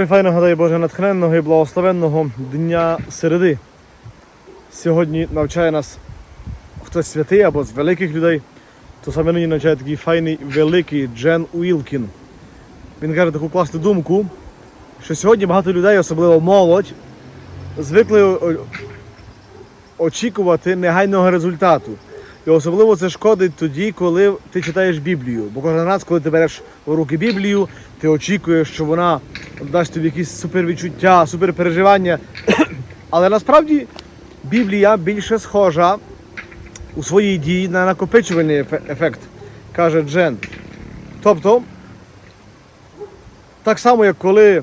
Прифайного дай Боже натхненного і благословенного дня середи. Сьогодні навчає нас хтось святий або з великих людей, то саме мені навчає такий файний великий Джен Уілкін. Він каже таку класну думку, що сьогодні багато людей, особливо молодь, звикли очікувати негайного результату. І особливо це шкодить тоді, коли ти читаєш Біблію. Бо кожен раз, коли ти береш у руки Біблію, ти очікуєш, що вона дасть тобі якісь супервідчуття, суперпереживання. Але насправді Біблія більше схожа у своїй дії на накопичувальний ефект, каже Джен. Тобто, так само, як коли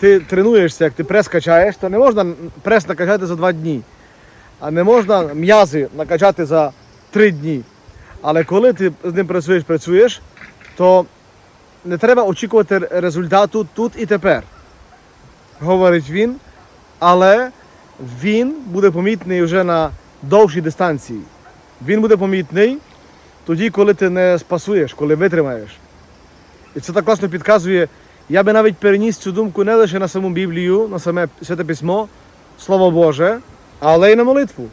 ти тренуєшся, як ти прес качаєш, то не можна прес накачати за два дні. А не можна м'язи накачати за три дні. Але коли ти з ним працюєш, працюєш, то не треба очікувати результату тут і тепер. Говорить він, але він буде помітний вже на довшій дистанції. Він буде помітний тоді, коли ти не спасуєш, коли витримаєш. І це так класно підказує. Я би навіть переніс цю думку не лише на саму Біблію, на саме Святе Письмо, Слово Боже, але й на молитву.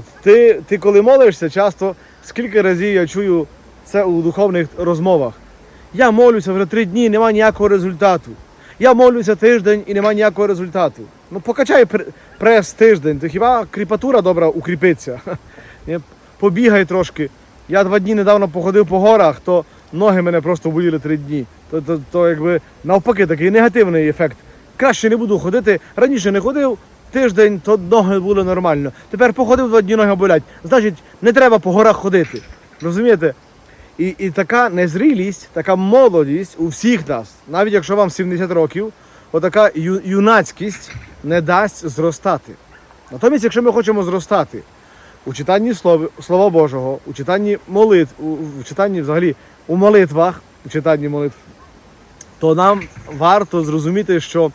От ти, ти коли молишся, часто скільки разів я чую це у духовних розмовах. Я молюся вже три дні, немає ніякого результату. Я молюся тиждень і немає ніякого результату. Ну покачай прес тиждень, то хіба кріпатура добра укріпиться? Побігай трошки. Я два дні недавно походив по горах, то ноги мене просто боліли три дні. То, то, то якби навпаки такий негативний ефект. Краще не буду ходити. Раніше не ходив тиждень, то ноги були нормально. Тепер походив два дні ноги болять. Значить, не треба по горах ходити. Розумієте? І, і така незрілість, така молодість у всіх нас, навіть якщо вам 70 років, отака ю, юнацькість не дасть зростати. Натомість, якщо ми хочемо зростати у читанні Слова, Слова Божого, у читанні молитв, у, у читанні взагалі у молитвах, у читанні молитв, то нам варто зрозуміти, що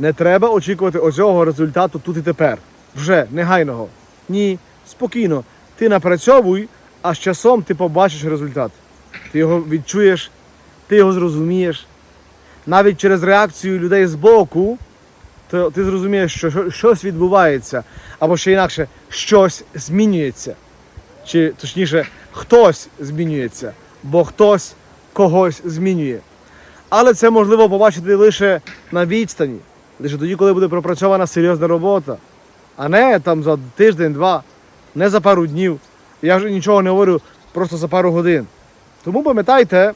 не треба очікувати оцього результату тут і тепер. Вже негайного. Ні, спокійно. Ти напрацьовуй, а з часом ти побачиш результат. Ти його відчуєш, ти його зрозумієш. Навіть через реакцію людей з боку, то ти зрозумієш, що що- щось відбувається, або ще інакше, щось змінюється. Чи точніше, хтось змінюється, бо хтось когось змінює. Але це можливо побачити лише на відстані, лише тоді, коли буде пропрацьована серйозна робота, а не там за тиждень-два, не за пару днів. Я вже нічого не говорю просто за пару годин. Тому пам'ятайте,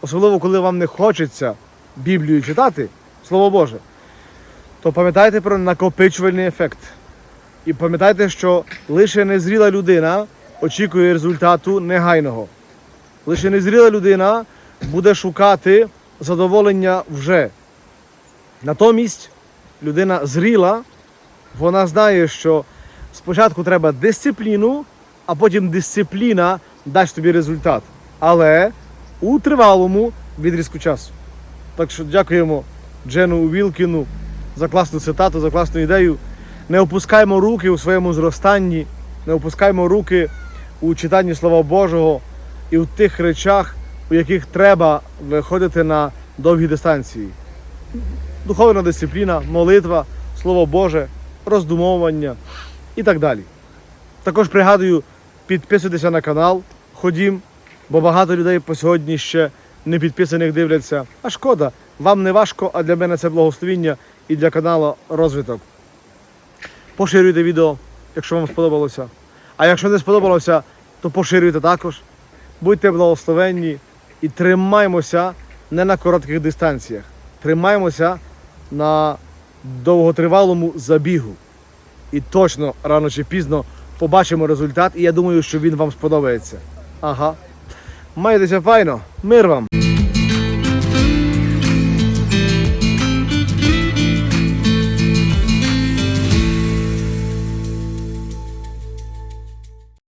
особливо коли вам не хочеться Біблію читати, Слово Боже, то пам'ятайте про накопичувальний ефект. І пам'ятайте, що лише незріла людина очікує результату негайного. Лише незріла людина буде шукати задоволення вже. Натомість людина зріла, вона знає, що спочатку треба дисципліну, а потім дисципліна дасть тобі результат. Але у тривалому відрізку часу. Так що дякуємо Джену Вілкіну за класну цитату, за класну ідею. Не опускаймо руки у своєму зростанні, не опускаймо руки у читанні Слова Божого і в тих речах, у яких треба виходити на довгі дистанції. Духовна дисципліна, молитва, Слово Боже, роздумовування і так далі. Також пригадую, підписуйтеся на канал, ходім, бо багато людей по сьогодні ще не підписаних дивляться. А шкода, вам не важко, а для мене це благословіння і для каналу розвиток. Поширюйте відео, якщо вам сподобалося. А якщо не сподобалося, то поширюйте також. Будьте благословенні і тримаймося не на коротких дистанціях. Тримаймося на довготривалому забігу. І точно рано чи пізно побачимо результат, і я думаю, що він вам сподобається. Ага. Майтеся файно, мир вам!